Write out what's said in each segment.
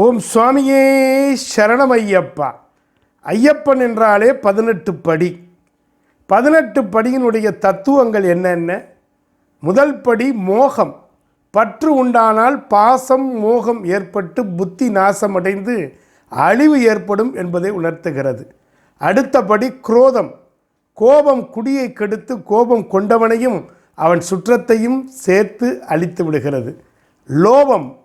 ஓம் சுவாமியே சரணம் ஐயப்பா ஐயப்பன் என்றாலே பதினெட்டு படி. பதினெட்டு படியினுடைய தத்துவங்கள் என்னென்ன முதல் படி மோகம். பற்று உண்டானால் பாசம் மோகம் ஏற்பட்டு புத்தி நாசமடைந்து அழிவு ஏற்படும் என்பதை உணர்த்துகிறது. அடுத்தபடி குரோதம். கோபம் குடியை கெடுத்து கோபம் கொண்டவனையும் அவன் சுற்றத்தையும் சேர்த்து அழித்து விடுகிறது. லோபம்.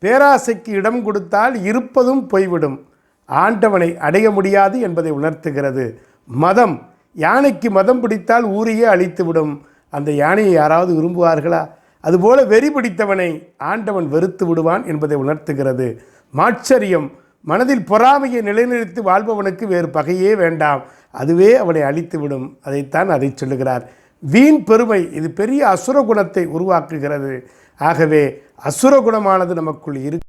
பேராசைக்கு இடம் கொடுத்தால் இருப்பதும் போய்விடும். ஆண்டவனை அடைய முடியாது என்பதை உணர்த்துகிறது. மதம் யானைக்கு மதம் பிடித்தால் ஊரையே அழித்துவிடும். அந்த யானையை யாராவது விரும்புவார்களா? அதுபோல வெறி பிடித்தவனை ஆண்டவன் வெறுத்து விடுவான் என்பதை உணர்த்துகிறது. மாச்சரியம் மனதில் பொறாமையை நிலைநிறுத்தி வாழ்பவனுக்கு வேறு பகையே வேண்டாம். அதுவே அவனை அழித்துவிடும். அதைத்தான் அதை சொல்லுகிறார். வீண் பெருமை இது பெரிய அசுர குணத்தை உருவாக்குகிறது. ஆகவே அசுர குணமானது நமக்குள் இருக்கு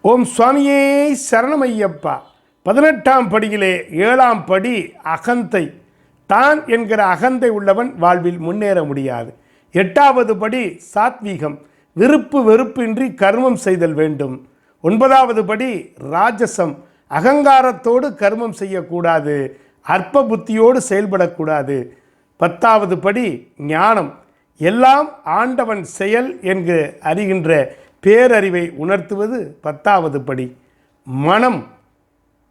ஓம் சுவாமியே சரணமையப்பா. பதினெட்டாம் படியிலே ஏழாம் படி அகந்தை. தான் என்கிற அகந்தை உள்ளவன் வாழ்வில் முன்னேற முடியாது. எட்டாவது படி சாத்வீகம். விருப்பு வெறுப்பின்றி கர்மம் செய்தல் வேண்டும். ஒன்பதாவது படி ராஜசம். அகங்காரத்தோடு கர்மம் செய்யக்கூடாது. அற்ப புத்தியோடு செயல்படக்கூடாது. பத்தாவது படி ஞானம். எல்லாம் ஆண்டவன் செயல் என்று அறிகின்ற பேரறிவை உணர்த்துவது பத்தாவது படி. மனம்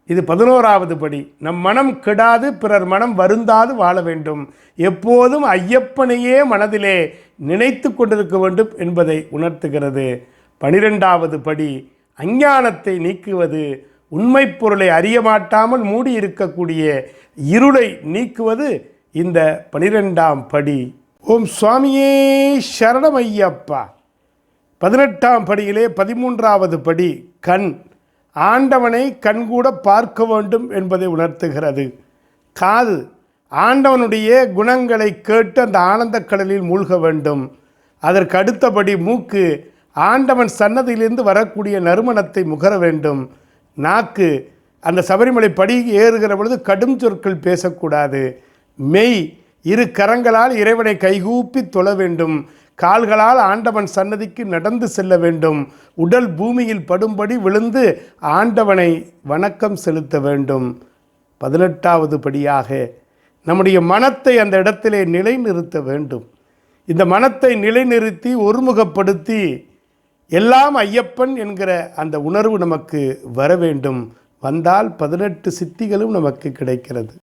இது பதினோராவது படி. நம் மனம் கெடாது பிறர் மனம் வருந்தாது வாழ வேண்டும். எப்போதும் ஐயப்பனையே மனதிலே நினைத்து கொண்டிருக்க வேண்டும் என்பதை உணர்த்துகிறது. பனிரெண்டாவது படி அஞ்ஞானத்தை நீக்குவது. உண்மை பொருளை அறிய மாட்டாமல் மூடி இருக்கக்கூடிய இருளை நீக்குவது இந்த பனிரெண்டாம் படி. ஓம் சுவாமியே சரணம் ஐயப்பா பதினெட்டாம் படியிலே பதிமூன்றாவது படி கண். ஆண்டவனை கண்கூட பார்க்க வேண்டும் என்பதை உணர்த்துகிறது. காது. ஆண்டவனுடைய குணங்களை கேட்டு அந்த ஆனந்தக் கடலில் மூழ்க வேண்டும். அதற்கு அடுத்தபடி மூக்கு. ஆண்டவன் சன்னதியிலிருந்து வரக்கூடிய நறுமணத்தை முகர வேண்டும். நாக்கு. அந்த சபரிமலை படி ஏறுகிற பொழுது கடும் சொற்கள் பேசக்கூடாது. மெய். இரு கரங்களால் இறைவனை கைகூப்பி தொழ வேண்டும். கால்களால் ஆண்டவன் சன்னதிக்கு நடந்து செல்ல வேண்டும். உடல் பூமியில் படும்படி விழுந்து ஆண்டவனை வணக்கம் செலுத்த வேண்டும். பதினெட்டாவது படியாக நம்முடைய மனத்தை அந்த இடத்திலே நிலைநிறுத்த வேண்டும். இந்த மனத்தை நிலைநிறுத்தி ஒருமுகப்படுத்தி எல்லாம் ஐயப்பன் என்கிற அந்த உணர்வு நமக்கு வர வேண்டும். வந்தால் பதினெட்டு சித்திகளும் நமக்கு கிடைக்கிறது.